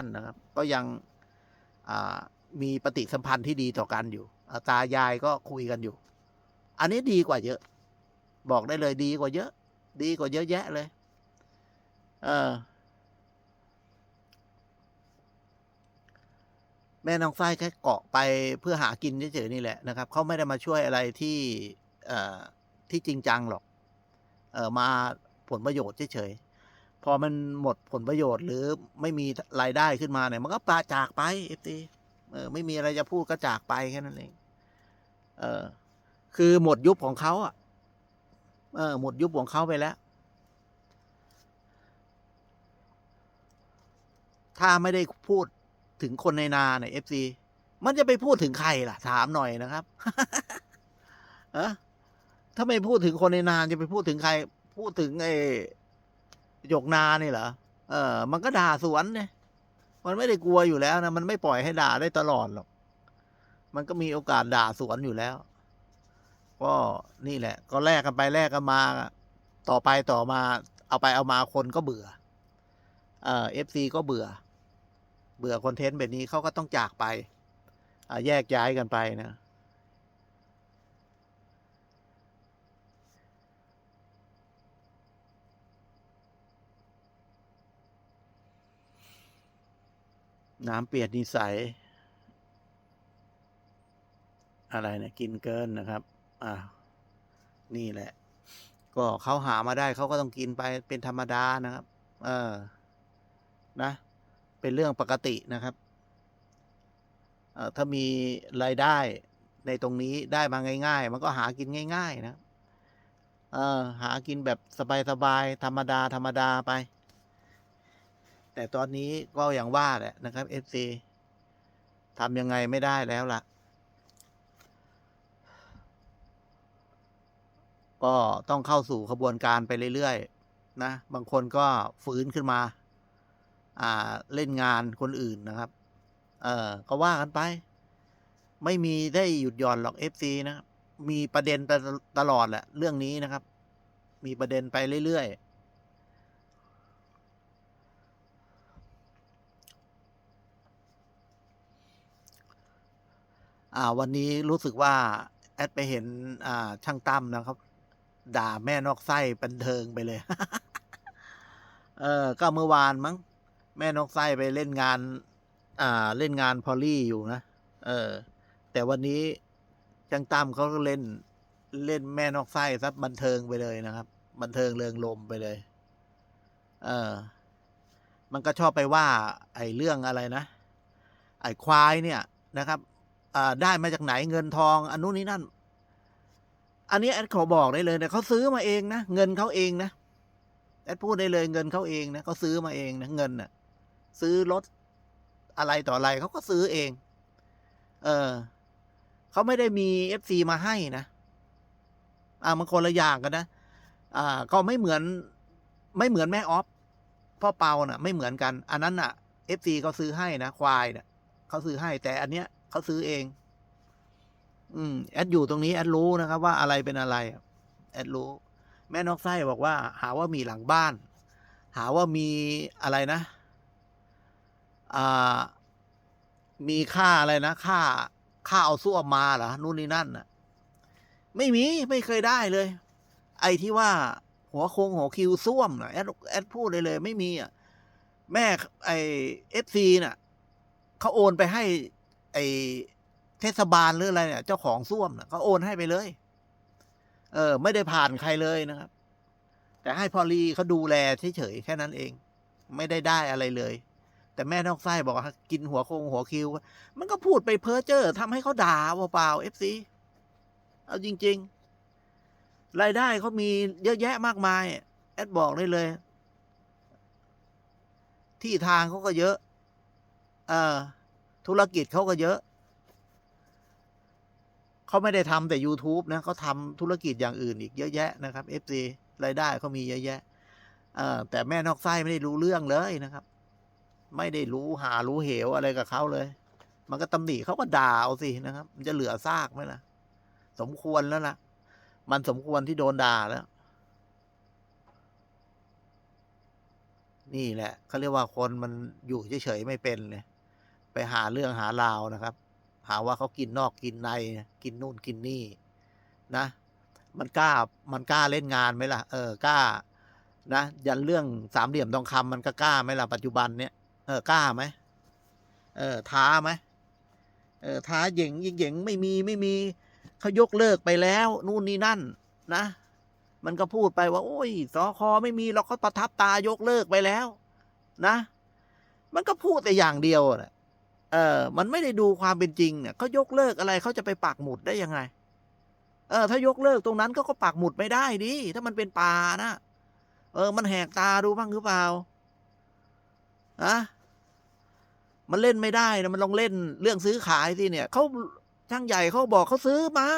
านนะครับ ก็ยังมีปฏิสัมพันธ์ที่ดีต่อกันอยู่าตายายก็คุยกันอยู่ อันนี้ดีกว่าเยอะ บอกได้เลยดีกว่าเยอะ ดีกว่าเยอะแยะเลย เออ แม่น้องไส้แค่เกาะไปเพื่อหากินเฉยๆนี่แหละนะครับเขาไม่ได้มาช่วยอะไรที่ที่จริงจังหรอก เออมาผลประโยชน์เฉยๆ พอมันหมดผลประโยชน์หรือไม่มีรายได้ขึ้นมาเนี่ยมันก็ปลาจากไปเอฟซีเออไม่มีอะไรจะพูดก็จากไปแค่นั้นเองเออคือหมดยุคของเขาอะเออหมดยุคของเขาไปแล้ว ถ้าไม่ได้พูดถึงคนในนาเนี่ยเอฟซีมันจะไปพูดถึงใครล่ะ ถามหน่อยนะครับเออถ้าไม่พูดถึงคนในนาจะไปพูดถึงใคร พูดถึงไอ้ หยกนานี่เหรอเออ มันก็ด่าสวนเนี่ยมันไม่ได้กลัวอยู่แล้วนะมันไม่ปล่อยให้ด่าได้ตลอดหรอก มันก็มีโอกาสด่าสวนอยู่แล้ว ก็นี่แหละ ก็แลกกันไปแลกกันมา ต่อไปต่อมา เอาไปเอามาคนก็เบื่อ เอ่อฟซีก็เบื่อ เบื่อคอนเทนต์แบบนี้เขาก็ต้องจากไปอ่าแยกย้ายกันไปนะ น้ำเปลี่ยนนิสัย อะไรเนี่ยกินเกินนะครับ อ่า นี่แหละ ก็เขาหามาได้เขาก็ต้องกินไปเป็นธรรมดานะครับ เออ นะ เป็นเรื่องปกตินะครับเอ่อถ้ามีรายได้ในตรงนี้ได้มาง่าย ๆ มันก็หากินง่าย ๆ นะ เออ หากินแบบสบายๆธรรมดาธรรมดาไป แต่ตอนนี้ก็อย่างว่าแหละนะครับ FC ทำยังไงไม่ได้แล้วล่ะ ก็ต้องเข้าสู่ขบวนการไปเรื่อยๆนะ บางคนก็ฟื้นขึ้นมา อ่าเล่นงานคนอื่นนะครับ เออก็ว่ากันไป ไม่มีได้หยุดหย่อนหรอก FC นะครับมีประเด็นตะตลอดแหละ เรื่องนี้นะครับ มีประเด็นไปเรื่อยๆ อ่า วันนี้รู้สึกว่า แอดไปเห็น อ่า ช่างตั้มนะครับ ด่าแม่นอกไส้บันเทิงไปเลย เออ ก็เมื่อวานมั้ง แม่นอกไส้ไปเล่นงาน อ่า เล่นงานพอลลี่อยู่นะ เออ แต่วันนี้ช่างตั้มเขาก็เล่น เล่นแม่นอกไส้ซับบันเทิงไปเลยนะครับ บันเทิงเริงลมไปเลย เออ มันก็ชอบไปว่า ไอ้เรื่องอะไรนะ ไอ้ควายเนี่ยนะครับ ได้มาจากไหนเงินทอง อันนู้นนี้นั่น อันนี้แอดขอบอกได้เลยนะเขาซื้อมาเองนะเงินเขาเองนะแอดพูดได้เลยเงินเขาเองนะเขาซื้อมาเองนะเงินน่ะ ซื้อรถอะไรต่ออะไรเขาก็ซื้อเอง เออเขาไม่ได้มีเอฟซีมาให้นะอ่ามันคนละอย่างกันนะอ่า ก็ไม่เหมือน ไม่เหมือนแม่ออฟพ่อเปาน่ะ ไม่เหมือนกัน อันนั้นน่ะเอฟซีเขาซื้อให้นะควายเนี่ยเขาซื้อให้แต่อันเนี้ย เขาซื้อเอง อืมแอดอยู่ตรงนี้แอดรู้นะครับ ว่าอะไรเป็นอะไรแอดรู้ แม่นอกไส้บอกว่า หาว่ามีหลังบ้าน หาว่ามีอะไรนะอ่ามีค่าอะไรนะค่าค่าเอาส้วมมาเหรอนู่นนี่นั่นน่ะ ไม่มีไม่เคยได้เลย ไอ้ที่ว่า หัวโคงหัวคิวส้วมนะแอดแอดพูดเลยเลย ไม่มีอะแม่ไอเอฟซีน่ะเขาโอนไปให้ ไอเทศบาลหรืออะไรเนี่ย เจ้าของส้วมเขาโอนให้ไปเลย เออ ไม่ได้ผ่านใครเลยนะครับ แต่ให้พอลีเขาดูแลเฉยๆแค่นั้นเอง ไม่ได้ได้อะไรเลย แต่แม่นอกไส้บอกกินหัวโคงหัวคิว มันก็พูดไปเพ้อเจ้อทำให้เขาด่าเปล่าเอฟซีเอาจริง ๆ รายได้เขามีเยอะแยะมากมาย แอดบอกได้เลย ที่ทางเขาก็เยอะ เออ ธุรกิจเขาก็เยอะ เขาไม่ได้ทำแต่ YouTube นะเขาทำธุรกิจอย่างอื่นอีกเยอะแยะนะครับ FC รายได้เขามีเยอะแยะแต่แม่นอกไส้ไม่ได้รู้เรื่องเลยนะครับ ไม่ได้รู้หารู้เหวอะไรกับเขาเลย มันก็ตำหนิเขาก็ด่าเอาสินะครับ มันจะเหลือซากไหมล่ะ สมควรแล้วล่ะ มันสมควรที่โดนด่าแล้ว นี่แหละเขาเรียกว่าคนมันอยู่เฉยๆไม่เป็นเลย ไปหาเรื่องหาราวนะครับ หาว่าเขากินนอกกินใน กินนู่นกินนี่นะ มันกล้ามันกล้าเล่นงานไหมล่ะ เออกล้า นะ ยันเรื่องสามเหลี่ยมทองคำมันก็กล้าไหมล่ะปัจจุบันเนี้ยเออกล้าไหมเออท้าไหมเออท้าเหย่งเหย่งไม่มีไม่มีเขายกเลิกไปแล้วนู่นนี่นั่น นะ มันก็พูดไปว่า โอ้ยสอคอไม่มีเราเขาประทับตายกเลิกไปแล้ว นะ มันก็พูดแต่อย่างเดียวแหละ เออ มันไม่ได้ดูความเป็นจริงเนี่ยเขายกเลิกอะไรเขาจะไปปักหมุดได้ยังไง เออ ถ้ายกเลิกตรงนั้นก็ก็ปักหมุดไม่ได้ดิถ้ามันเป็นป่านะเออ มันแหกตาดูบ้างหรือเปล่าอะมันเล่นไม่ได้นะมันลองเล่นเรื่องซื้อขายสิเนี่ยเขาช่างใหญ่เขาบอกเขาซื้อมา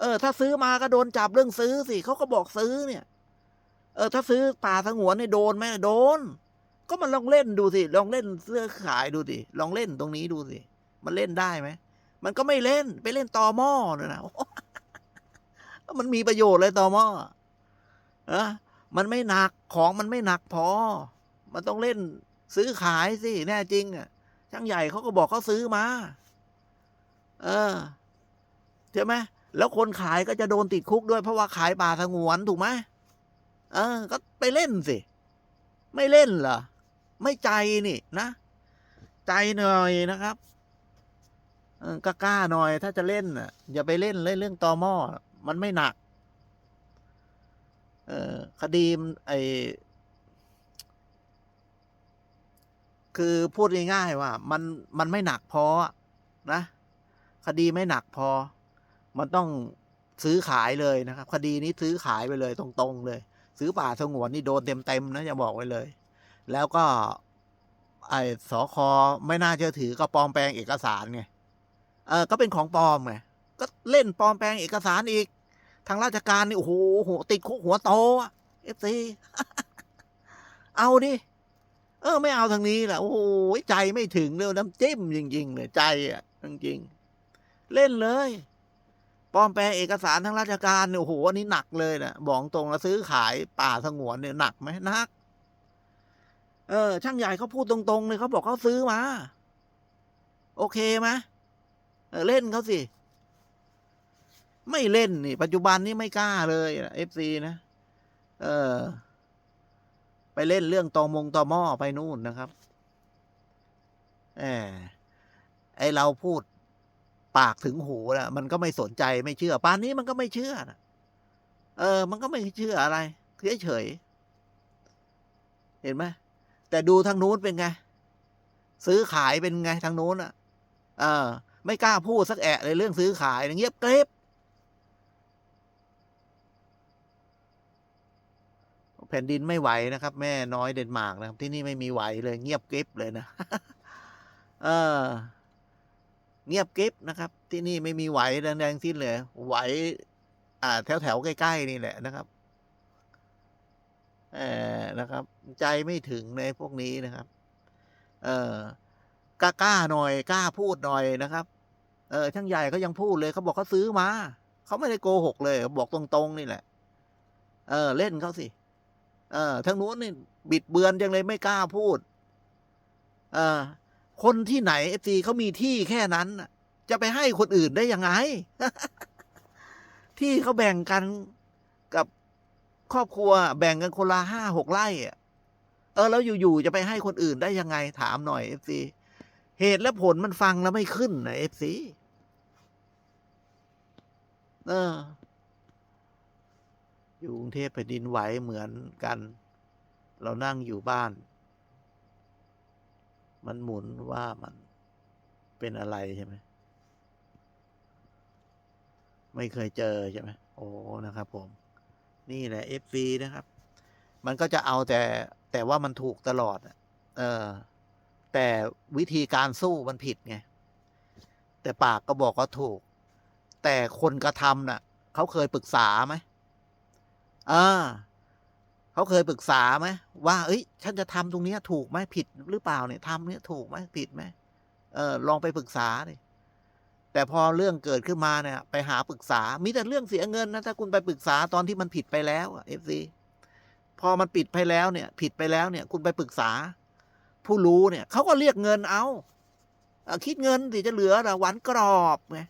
เออ ถ้าซื้อมาก็โดนจับเรื่องซื้อสิเขาก็บอกซื้อเนี่ย เออ ถ้าซื้อป่าสงวนเนี่ยโดนไหมโดน ก็มันลองเล่นดูสิ ลองเล่นเสื้อขายดูสิ ลองเล่นตรงนี้ดูสิ มันเล่นได้ไหม มันก็ไม่เล่น ไปเล่นตอหม้อเนี่ยนะมันมีประโยชน์เลยตอหม้ออะมันไม่หนัก ของมันไม่หนักพอ มันต้องเล่นซื้อขายสิ แน่จริงอะ ช่างใหญ่เขาก็บอกเขาซื้อมา เออใช่ไหมแล้วคนขายก็จะโดนติดคุกด้วยเพราะว่าขายป่าสงวนถูกไหมเออ ก็ไปเล่นสิ ไม่เล่นเหรอ ไม่ใจนี่นะ ใจหน่อยนะครับเออกล้าหน่อย ถ้าจะเล่นอะอย่าไปเล่นเลยเรื่องตอหม้อมันไม่หนัก เออคดีมไอคือพูดง่ายๆว่า มันมันไม่หนักพอนะ คดีไม่หนักพอ มันต้องซื้อขายเลยนะครับ คดีนี้ซื้อขายไปเลยตรง ๆ เลย ซื้อป่าสงวนนี่โดนเต็มๆนะจะบอกไว้เลย แล้วก็ ไอ้สอคอไม่น่าเชื่อถือก็ปลอมแปลงเอกสารไงเออก็เป็นของปลอมไงก็เล่นปลอมแปลงเอกสารอีก ทางราชการนี่โอ้โหหัวติดคุกหัวโตเอฟซีเอาดิเออ ไม่เอาทางนี้แหละโอ้โหใจไม่ถึงเลยน้ำจิ้มจริงๆเลยใจอะจริงๆเล่นเลยปลอมแปลงเอกสารทางราชการเนี่ยโอ้โหอันนี้หนักเลยนะบอกตรงแล้วซื้อขายป่าสงวนเนี่ยหนักไหมหนัก เออ ช่างใหญ่เขาพูดตรงๆเลยเขาบอกเขาซื้อมา โอเคไหมเออเล่นเขาสิ ไม่เล่นนี่ ปัจจุบันนี้ไม่กล้าเลยเอฟซีนะ เออ ไปเล่นเรื่องตอมงตอหม้อไปนู่นนะครับแหมไอเราพูดปากถึงหูนะมันก็ไม่สนใจไม่เชื่อป่านนี้มันก็ไม่เชื่อนะเออ มันก็ไม่เชื่ออะไรเฉยๆเห็นไหม แต่ดูทางนู้นเป็นไง ซื้อขายเป็นไงทางนู้นอะ เออ ไม่กล้าพูดสักแอะเลยเรื่องซื้อขายเงียบเกรบแผ่นดินไม่ไหวนะครับ แม่น้อยเดนมาร์กนะครับ ที่นี่ไม่มีไหวเลยเงียบกริบเลยนะเออ เงียบกริบนะครับ ที่นี่ไม่มีไหวแรงๆสิ้นเลยไหวอ่า แถวแถวๆใกล้ๆนี่แหละนะครับ เออนะครับ ใจไม่ถึงในพวกนี้นะครับ เออกล้ากล้าหน่อยกล้าพูดหน่อยนะครับ เออช่างใหญ่เขายังพูดเลยเขาบอกเขาซื้อมาเขาไม่ได้โกหกเลย บอกตรงๆนี่แหละ เออ เล่นเขาสิ เออทางนู้นนี่บิดเบือนจังเลยไม่กล้าพูด เออคนที่ไหนเอฟซีเขามีที่แค่นั้นจะไปให้คนอื่นได้ยังไง ที่เขาแบ่งกัน ครอบครัวแบ่งกันคนละห้าหกไร่อะเออแล้วอยู่ๆจะไปให้คนอื่นได้ยังไงถามหน่อยเอฟซีเหตุและผลมันฟังแล้วไม่ขึ้นนะเอฟซีเออ อยู่กรุงเทพแผ่นดินไหวเหมือนกัน เรานั่งอยู่บ้าน มันหมุนว่ามันเป็นอะไรใช่ไหมไม่เคยเจอใช่ไหมโอ้นะครับผม นี่แหละ FC นะครับ มันก็จะเอาแต่แต่ว่ามันถูกตลอดเออแต่วิธีการสู้มันผิดไง แต่ปากก็บอกว่าถูก แต่คนกระทำน่ะเขาเคยปรึกษาไหมอ่าเขาเคยปรึกษาไหมว่า เอ้ย ฉันจะทำตรงนี้ถูกไหมผิดหรือเปล่าเนี่ยทำเนี้ยถูกไหมผิดไหมเออลองไปปรึกษาดิ แต่พอเรื่องเกิดขึ้นมาเนี่ย ไปหาปรึกษา มีแต่เรื่องเสียเงินนะถ้าคุณไปปรึกษาตอนที่มันผิดไปแล้วเอฟซีพอมันปิดไปแล้วเนี่ย ผิดไปแล้วเนี่ย คุณไปปรึกษา ผู้รู้เนี่ยเขาก็เรียกเงินเอาอคิดเงินสิจะเหลือละหวันกรอบไง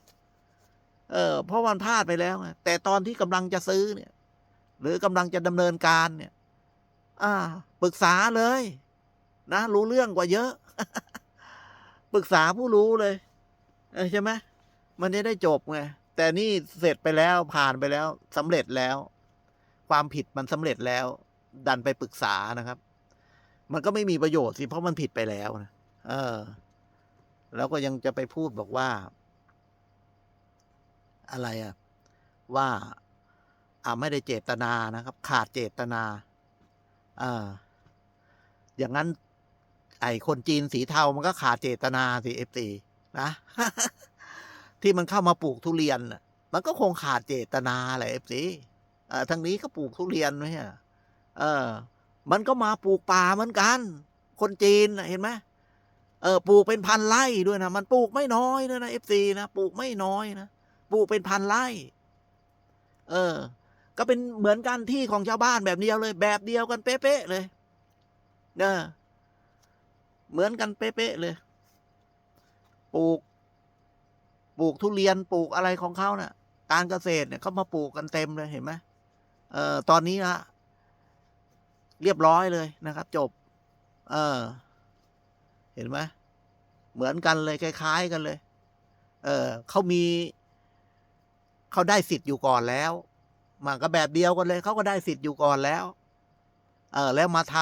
เออเพราะมันพลาดไปแล้วไงแต่ตอนที่กำลังจะซื้อเนี่ย หรือกำลังจะดำเนินการเนี่ย อ่า ปรึกษาเลย นะ รู้เรื่องกว่าเยอะ ปรึกษาผู้รู้เลย เออใช่ไหม มันจะได้จบไง แต่นี่เสร็จไปแล้วผ่านไปแล้วสำเร็จแล้ว ความผิดมันสำเร็จแล้ว ดันไปปรึกษานะครับ มันก็ไม่มีประโยชน์สิเพราะมันผิดไปแล้วนะเออ แล้วก็ยังจะไปพูดบอกว่า อะไรอะว่าอ่าไม่ได้เจตนานะครับ ขาดเจตนาอ่าอย่างนั้น ไอคนจีนสีเทามันก็ขาดเจตนาสิเอฟซีนะ ที่มันเข้ามาปลูกทุเรียนน่ะมันก็คงขาดเจตนาแหละเอฟซีเอ่อทางนี้ก็ปลูกทุเรียนไว้ฮะเออ มันก็มาปลูกป่าเหมือนกัน คนจีนเห็นไหมเออปลูกเป็นพันไร่ด้วยนะ มันปลูกไม่น้อยด้วยนะเอฟซีนะปลูกไม่น้อยนะปลูกเป็นพันไร่ เออ ก็เป็นเหมือนกันที่ของชาวบ้านแบบเดียวเลย แบบเดียวกันเป๊ะๆเลยเนอเหมือนกันเป๊ะๆเลย ปลูก ปลูกทุเรียนปลูกอะไรของเขานะ่ะ การเกษตรเนี่ยเขามาปลูกกันเต็มเลยเห็นไหมเอ่อตอนนี้ละเรียบร้อยเลยนะครับ จบ เออ เห็นไหมเหมือนกันเลยคล้าย ๆ กันเลย เออเขามีเขาได้สิทธิ์อยู่ก่อนแล้วมันก็แบบเดียวกันเลยเขาก็ได้สิทธิ์อยู่ก่อนแล้ว เออแล้วมาท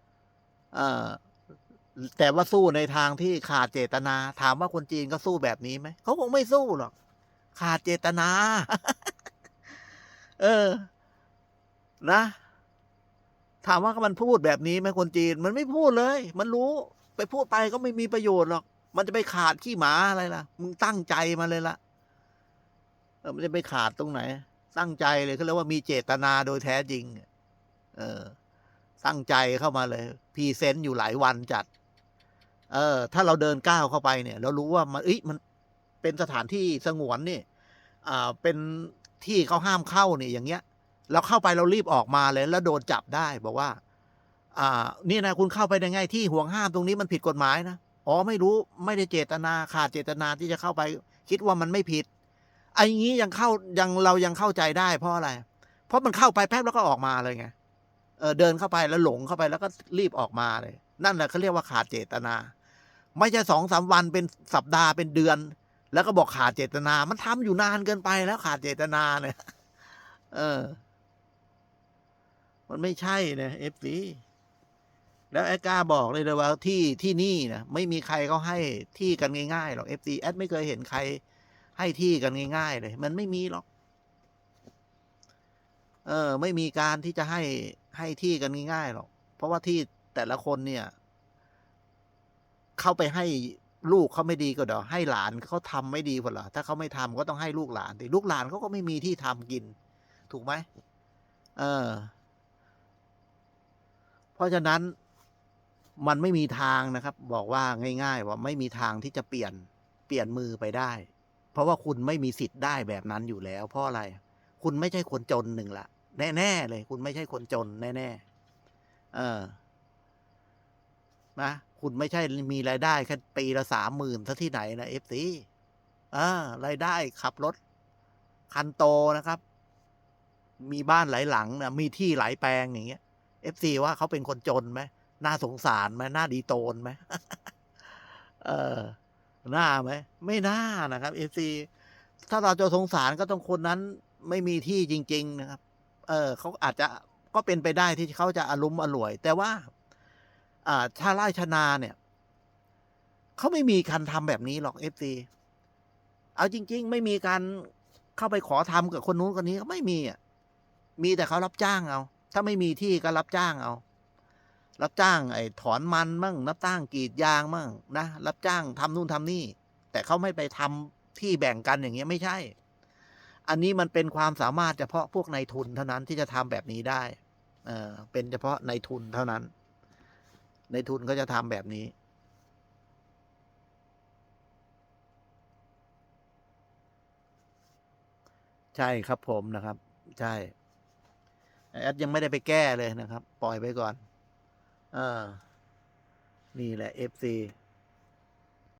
ำเออ แต่ว่าสู้ในทางที่ขาดเจตนา ถามว่าคนจีนก็สู้แบบนี้ไหมเขาคงไม่สู้หรอก ขาดเจตนา เออ นะ ถามว่ามันพูดแบบนี้ไหมคนจีน มันไม่พูดเลย มันรู้ ไปพูดไปก็ไม่มีประโยชน์หรอก มันจะไปขาดขี้หมาอะไรล่ะ มึงตั้งใจมาเลยล่ะเออมันจะไปขาดตรงไหน ตั้งใจเลยเขาเรียกว่ามีเจตนาโดยแท้จริง เออ ตั้งใจเข้ามาเลยพรีเซนต์อยู่หลายวันจัด เออถ้าเราเดินก้าวเข้าไปเนี่ย เรารู้ว่ามันเอ้ยมันเป็นสถานที่สงวนนี่อ่าเป็นที่เขาห้ามเข้าเนี่ยอย่างเงี้ย เราเข้าไปเรารีบออกมาเลยแล้วโดนจับได้บอกว่า อ่า นี่นะคุณเข้าไปได้ไงที่ห่วงห้ามตรงนี้มันผิดกฎหมายนะอ๋อไม่รู้ไม่ได้เจตนาขาดเจตนาที่จะเข้าไป คิดว่ามันไม่ผิดไอ้งี้ยังเข้ายังเรายังเข้าใจได้เพราะอะไร เพราะมันเข้าไปแป๊บแล้วก็ออกมาเลยไงเออเดินเข้าไปแล้วหลงเข้าไปแล้วก็รีบออกมาเลย นั่นแหละเขาเรียกว่าขาดเจตนา ไม่ใช่สองสามวันเป็นสัปดาห์เป็นเดือน แล้วก็บอกขาดเจตนา มันทำอยู่นานเกินไปแล้วขาดเจตนาเนี่ย เออ มันไม่ใช่นะเอฟซีแล้วแอดกล้าบอกเลยเลยว่าที่ที่นี่นะไม่มีใครเขาให้ที่กันง่ายๆหรอกเอฟซีแอดไม่เคยเห็นใคร ให้ที่กันง่าย ๆ เลย มันไม่มีหรอก เออ ไม่มีการที่จะให้ให้ที่กันง่ายๆหรอก เพราะว่าที่แต่ละคนเนี่ย เขาไปให้ลูกเขาไม่ดีก็เดี๋ยวให้หลานเขาทำไม่ดีกว่าเหรอถ้าเขาไม่ทำก็ต้องให้ลูกหลานดิลูกหลานเขาก็ไม่มีที่ทำกิน ถูกไหมเออ เพราะฉะนั้นมันไม่มีทางนะครับ บอกว่าง่าย ๆ ว่าไม่มีทางที่จะเปลี่ยนเปลี่ยนมือไปได้ เพราะว่าคุณไม่มีสิทธิ์ได้แบบนั้นอยู่แล้ว เพราะอะไร คุณไม่ใช่คนจนหนึ่งละแน่ๆเลย คุณไม่ใช่คนจนแน่ๆเออนะ คุณไม่ใช่มีรายได้แค่ปีละสามหมื่นซะที่ไหนนะเอฟซีอ่ารายได้ขับรถ คันโตนะครับ มีบ้านหลายหลังนะมีที่หลายแปลงอย่างเงี้ยเอฟซีว่าเขาเป็นคนจนไหมน่าสงสารไหมน่าดีโตนไหมเออหน้าไหมไม่น่านะครับเอฟซีถ้าเราจะสงสารก็ต้องคนนั้นไม่มีที่จริง ๆ นะครับ เออเขาอาจจะก็เป็นไปได้ที่เขาจะอารุมอร่วย แต่ว่า อ่าชาไร่ชนาเนี่ยเขาไม่มีการทำแบบนี้หรอกเอฟซีเอาจริง ๆ ไม่มีการเข้าไปขอทำกับคนนู้นคนนี้ก็ไม่มีอะมีแต่เขารับจ้างเอา ถ้าไม่มีที่ก็รับจ้างเอา รับจ้างไอ้ถอนมันมั่งรับจ้างกรีดยางมั่งนะรับจ้างทำนู่นทำนี่ แต่เขาไม่ไปทำที่แบ่งกันอย่างเงี้ยไม่ใช่ อันนี้มันเป็นความสามารถเฉพาะพวกนายทุนเท่านั้นที่จะทำแบบนี้ได้ เออเป็นเฉพาะนายทุนเท่านั้น ในทุนก็จะทำแบบนี้ ใช่ครับผมนะครับ ใช่แอดยังไม่ได้ไปแก้เลยนะครับ ปล่อยไปก่อน เออ นี่แหละ FC